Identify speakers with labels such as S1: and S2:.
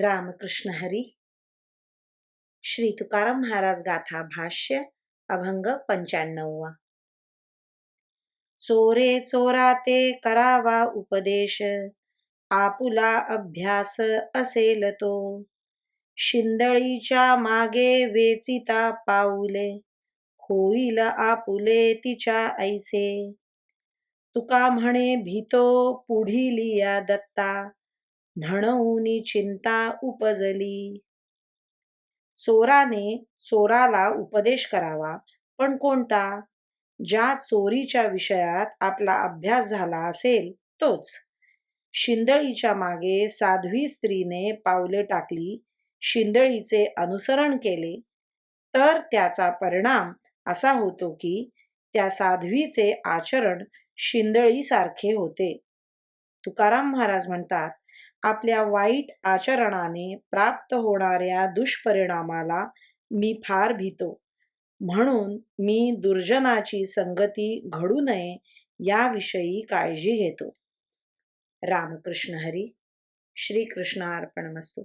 S1: रामकृष्ण हरी। श्री तुकाराम महाराज गाथा भाष्य अभंग पंच्याण्णववा। चोरे चोरा ते करावा उपदेश आपुला अभ्यास असेल तो। शिंदळीच्या मागे वेचिता पाऊले होईल आपुले तिच्या ऐसे। तुका म्हणे भीतो पुढिलिया दत्ता म्हणून चिंता उपजली. चोराने चोराला उपदेश करावा पण कोणता? ज्या चोरीच्या विषयात आपला अभ्यास झाला असेल तोच. शिंदळीच्या मागे साध्वी स्त्रीने पावले टाकली शिंदळीचे अनुसरण केले. तर त्याचा परिणाम असा होतो की त्या साध्वीचे आचरण शिंदळीसारखे होते. तुकाराम महाराज म्हणतात आपल्या वाईट आचरणाने प्राप्त होणाऱ्या दुष्परिणामाला मी फार भीतो. म्हणून मी दुर्जनाची संगती घडू नये याविषयी काळजी घेतो. रामकृष्ण हरी श्रीकृष्ण अर्पणमस्तू.